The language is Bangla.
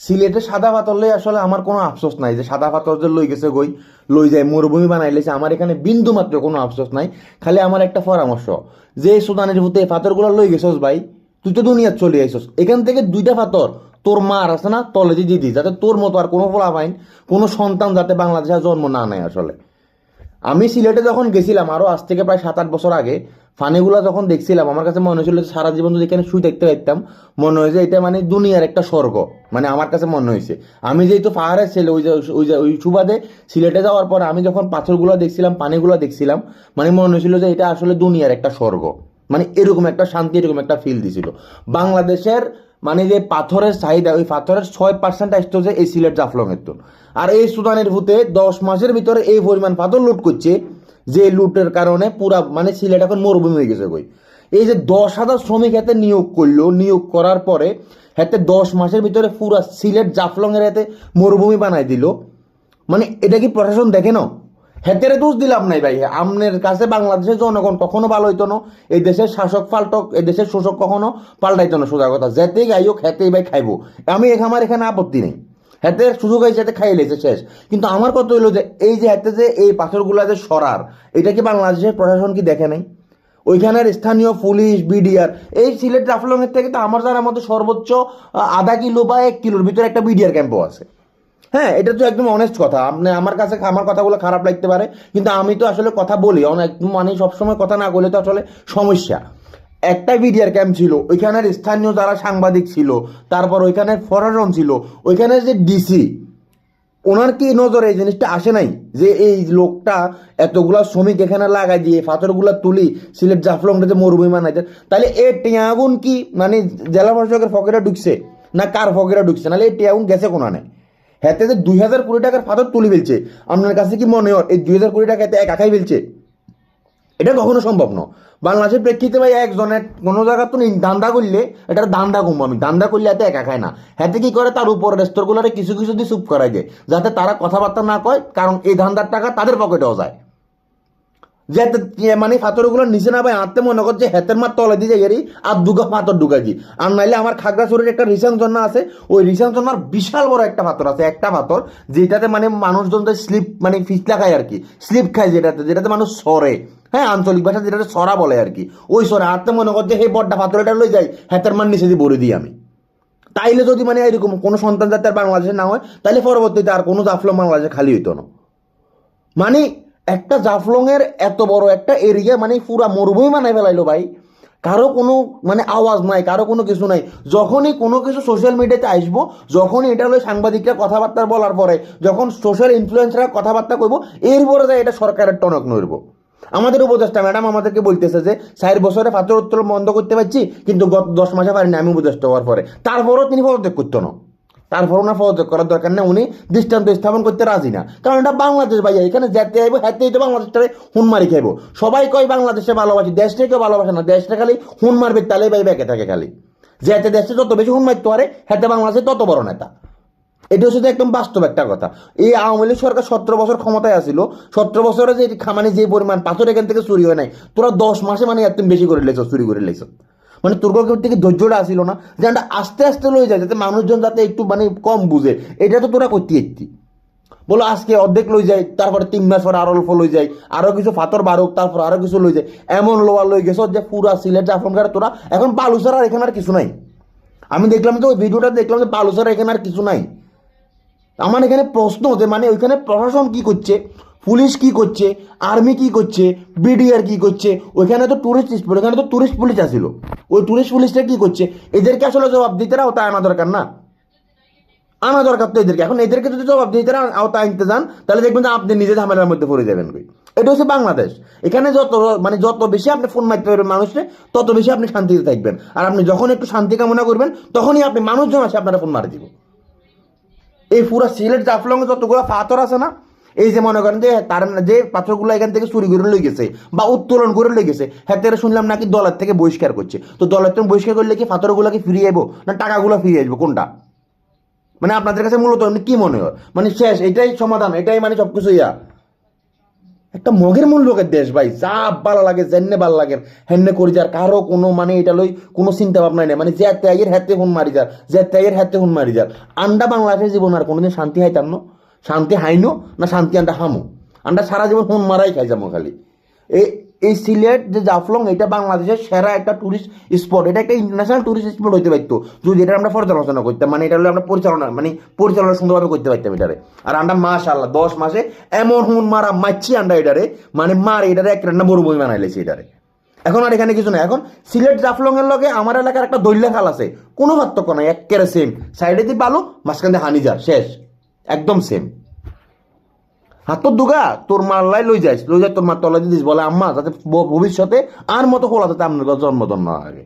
সিলেটে সাদা পাথর লই আসলে আমার কোনো আফসোস নাই যে সাদা পাথর যে লই গেছে গই, লই যায়, মরুভূমি বানাই লেছে, আমার এখানে বিন্দু মাত্র কোনো আফসোস নাই। খালি আমার একটা পরামর্শ, যে সুদানের ভূতে পাথরগুলো লই গেছস ভাই, তুই তো দুনিয়া চলে আইসস এখান থেকে দুইটা পাথর তোর মার আছে না, তলে দিয়ে দিদি যাতে তোর মতো আর কোনো ফলা পাইন কোনো সন্তান যাতে বাংলাদেশে জন্ম না নেয় আসলে। আমি সিলেটে যখন গেছিলাম, আরও আজ থেকে প্রায় সাত আট বছর আগে, ফানিগুলো যখন দেখছিলাম, আমার কাছে মনে হয়েছিল সারা জীবন যদি এখানে শুই দেখতে পারতাম, মনে হয়েছে এটা মানে দুনিয়ার একটা স্বর্গ। মানে আমার কাছে মনে হয়েছে। আমি যেহেতু পাহাড়ের ছেলে, ওই ওই ওই সুবাদে সিলেটে যাওয়ার পর আমি যখন পাথরগুলো দেখছিলাম, পানিগুলো দেখছিলাম মানে মনে হয়েছিল যে এটা আসলে দুনিয়ার একটা স্বর্গ। মানে এরকম একটা শান্তি, এরকম একটা ফিল দিছিল। বাংলাদেশের মানে যে পাথরের চাহিদা, ওই পাথরের ছয় পার্সেন্ট আসতো যে এই সিলেট জাফলংয়ের তো। আর এই সুদানের ভূতে দশ মাসের ভিতরে এই পরিমাণ পাথর লুট করছে, যে লুটের কারণে পুরা মানে সিলেট এখন মরুভূমি হয়ে গেছে কই। এই যে দশ হাজার শ্রমিক হাতে নিয়োগ করল, নিয়োগ করার পরে হাতে দশ মাসের ভিতরে পুরা সিলেট জাফলংয়ের হাতে মরুভূমি বানাই দিল। মানে এটা কি প্রশাসন দেখে না হেতেরে দোষ দিলাম নাই ভাই। আমনের কাছে বাংলাদেশের জনগণ কখনো ভালো হইতো না, এই দেশের শাসক পাল্টক, এই দেশের শোষক কখনো পাল্টাইতো না, সোজা কথা। যেতে গাই হোক, হেতেই ভাই খাইবো। আমি আমার এখানে আপত্তি নেই। হাতে সুযোগ হয়েছে, হাতে খাইয়ে লেছে, শেষ। কিন্তু আমার কথা হইল যে, এই যে হাতে যে এই পাথরগুলা যে সরার, এটা কি বাংলাদেশের প্রশাসন কি দেখে নাই? ওইখানের স্থানীয় পুলিশ, বিডিআর, এই সিলেট রাফলংয়ের থেকে তো আমার জানার মতো সর্বোচ্চ আধা কিলো বা এক কিলোর ভিতরে একটা বিডিআর ক্যাম্পও আছে। হ্যাঁ এটা তো একদম অনেস্ট কথা। আপনি আমার কাছে আমার কথাগুলো খারাপ লাগতে পারে, কিন্তু আমি তো আসলে কথা বলি। অনেক মানে সবসময় কথা না বলে তো আসলে সমস্যা। একটা বিডিআর ক্যাম্প ছিল, ওইখানের স্থানীয় যারা সাংবাদিক ছিল, তারপর ওইখানের ফরারন ছিল ওইখানের যে ডিসি ওনার কি নজরে এই জিনিসটা আসে নাই? যে এই লোকটা এতগুলা শ্রমিক এখানে লাগাই দিয়ে, পাথরগুলা তুলি, সিলেট জাফলংটা যে মরুভূমি বানাইতে তাহলে এই টিয়াগুন কি? মানে জেলা প্রশাসকের ফকেরা ঢুকছে, না কার ফকেরা ঢুকছে? নাহলে এই টিয়াগুন গেছে কোনানে? হাতে যে দুই হাজার কোটি টাকার ফাদর তুলে ফেলছে। আপনার কাছে কি মনে হয়? এই দুই হাজার কোটি টাকা এতে এক একাই ফেলছে? এটা কখনো সম্ভব নয়। বাংলাদেশের প্রেক্ষিতে ভাই একজনের কোনো জায়গা তো দান্দা করলে এটা দান্দা কমবো। আমি দান্দা করলে এতে একা খায় না। হাতে কি করে? তার উপর রেস্তোরগুলোরে কিছু কিছু দিয়ে চুপ করাই দেয়। যাতে তারা কথাবার্তা না কয়, কারণ এই ধান্দার টাকা তাদের পকেটেও যায়। যাতে ইয়ে মানে পাথরগুলো নিচে না ভাই আনতে মনে করছে, হেতের মার তলে দিয়ে যাই আর দুগা পাথর ঢুকাইছি। আর নাইলে আমার খাগড়াছড়ির একটা রিসান জন্না আছে, ওই রিসান জন্নার বিশাল বড় একটা পাথর আছে, একটা পাথর যেটাতে মানে মানুষজন স্লিপ মানে ফিসলা খায় আর কি। স্লিপ খায় যেটাতে যেটাতে মানুষ সরে। হ্যাঁ আঞ্চলিক ভাষা যেটাতে সরা বলে আর কি। ওই সরে আনতে মনে করছে, হে বড্ডা পাথর এটা লই যাই, হেতের মার নিচে দিয়ে ভরে দিই আমি। তাইলে যদি মানে এরকম কোনো সন্তান যাতে আর বাংলাদেশে না হয় তাহলে পরবর্তীতে আর কোনো জাফলং বাংলাদেশে খালি হইতো না। মানে একটা জাফলং এর এত বড় একটা এরিয়া মানে পুরা মরুভূমি বানাই ফেলাইলো ভাই। কারও কোনো মানে আওয়াজ নাই, কারও কোনো কিছু নাই। যখনই কোনো কিছু সোশ্যাল মিডিয়াতে আসব, যখনই এটা হলো সাংবাদিকরা কথাবার্তা বলার পরে, যখন সোশ্যাল ইনফ্লুয়েন্সাররা কথাবার্তা করব এরপরে যায় এটা সরকারের টনক নড়ব। আমাদের উপদেষ্টা ম্যাডাম আমাদেরকে বলতেছে যে, চার বছরে পাথর উত্তোলন বন্ধ করতে পারছি, কিন্তু গত দশ মাসে পারিনি, আমি উপদেষ্টা হওয়ার পরে। তারপরও তিনি পদত্যাগ করতো না। তারপর ওনার পদত্যাগ করার দরকার নেই, উনি দৃষ্টান্ত স্থাপন করতে রাজি না। কারণ এটা বাংলাদেশ ভাইয়া, এখানে যেতে আইবো হাতে তো বাংলাদেশটারে হুন মারি খাইবো। সবাই কয় বাংলাদেশে ভালোবাসি দেশটাকে ভালোবাসে না, দেশটা খালি হুন মারবে, তালে ভাই বেঁকে থাকে খালি। যেতে দেশে যত বেশি হুন মারতে পারে হাতে বাংলাদেশে তত বড় নেতা। এটা হচ্ছে একদম বাস্তব একটা কথা। এই আওয়ামী লীগ সরকার সতেরো বছর ক্ষমতায় আসিল, সতেরো বছরে যে খা- মানে যে পরিমাণ পাথর এখান থেকে চুরি হয় নাই, তোরা দশ মাসে মানে একদম বেশি করে লেছ, চুরি করে লেছ। মানে তোর থেকে ধৈর্যটা আসিল না। যে আস্তে আস্তে লয়ে যায়, যাতে মানুষজন যাতে একটু মানে কম বুঝে। এটা তো তোরা করতে একটি। বলো, আজকে অর্ধেক লই যায়, তারপরে তিন মাস পরে আরও অল্প লই যায়, আরও কিছু ফাতর বারুক তারপর আরও কিছু লই যায়। এমন লোয়া লই গেছ যে পুরা সিলেট জাফরনগর তোরা, এখন বালুসার আর এখানে আর কিছু নাই। আমি দেখলাম তো ওই ভিডিওটা দেখলাম যে বালুসার এখানে আর কিছু নাই। আমার এখানে প্রশ্ন যে মানে ওইখানে প্রশাসন কি করছে? পুলিশ কি করছে? আর্মি কি করছে? বিডিআর কি করছে? ওইখানে তো টুরিস্ট ওখানে তো টুরিস্ট পুলিশ আসিল। ওই টুরিস্ট পুলিশটা কি করছে? এদেরকে আসলে জবাব দিতে রাও তা আনা দরকার না। আনা দরকার তো এদেরকে। এখন এদেরকে যদি জবাব দিতে রাও আওতা আনতে যান, তাহলে দেখবেন যে আপনি নিজে ঝামেলার মধ্যে পড়ে যাবেন কই। এটা হচ্ছে বাংলাদেশ। এখানে যত মানে যত বেশি আপনি ফোন মারতে পারবেন মানুষকে, তত বেশি আপনি শান্তিতে থাকবেন। আর আপনি যখন একটু শান্তি কামনা করবেন, তখনই আপনি মানুষজন আসে আপনারা ফোন মারি দিব। এই পুরো সিলেট জাফলং যতগুলো পাথর আছে না এই যে মনে করেন যে তার যে পাথরগুলো এখান থেকে চুরি করে লই গেছে বা উত্তোলন করে লই গেছে হ্যাঁ শুনলাম নাকি দলের থেকে বহিষ্কার করছে। তো দলের থেকে বহিষ্কার করলে কি পাথরগুলোকে ফিরিয়ে আইবো না টাকাগুলো ফিরিয়ে আসব কোনটা? মানে আপনাদের কাছে মূলত কি মনে হয়? মানে শেষ, এটাই সমাধান, এটাই মানে সবকিছু ইয়া। একটা মগের মূল লোকের দেশ ভাই, যা ভালো লাগে জেন্নে ভালো লাগে, হেন্নে করি যার, কারও কোনো মানে এটা লই কোনো চিন্তা ভাবনা নেই। মানে যে ত্যাগের হাতে হুন মারি যার, যে ত্যাগের হাতে হুন মারি যার। আন্ডা বাংলাদেশের জীবন আর কোনোদিন শান্তি হাইতাম না। শান্তি হাইনো না শান্তি আন্ডা হামো? আন্ডা সারা জীবন হুন মারাই খাই যাব খালি। এই এই সিলেট যে জাফলং এটা বাংলাদেশের সেরা একটা টুরিস্ট স্পট এটা একটা ইন্টারন্যাশনাল টুরিস্ট স্পট হইতে পারতো। যদি এটা আমরা পর্যালোচনা করতাম মানে এটা হলে আমরা পরিচালনা মানে পরিচালনা সুন্দরভাবে করতে পারতাম এটারে। আর আমরা মাস আল্লাহ দশ মাসে এমন হুন মারা মারছি আন্ডা এটারে মানে মার এটারে এক রান্না মরুভূমি বানাইলেছি এটারে। এখন আর এখানে কিছু না এখন সিলেট জাফলং এর লগে আমার এলাকার একটা দৈল্য খাল আছে। কোনো পার্থক্য নাই একেবারে সেম সাইডে দিয়ে বালু, মাঝখান দিয়ে হানি যা শেষ। একদম সেম হাতর দুগা, তোর মাল্লাই লই যাইস, লই যাই তোর মার তলা দিস, বলে আম্মা, যাতে ভবিষ্যতে আর মতো খোলা যাতে আপনার জন্ম না আগে।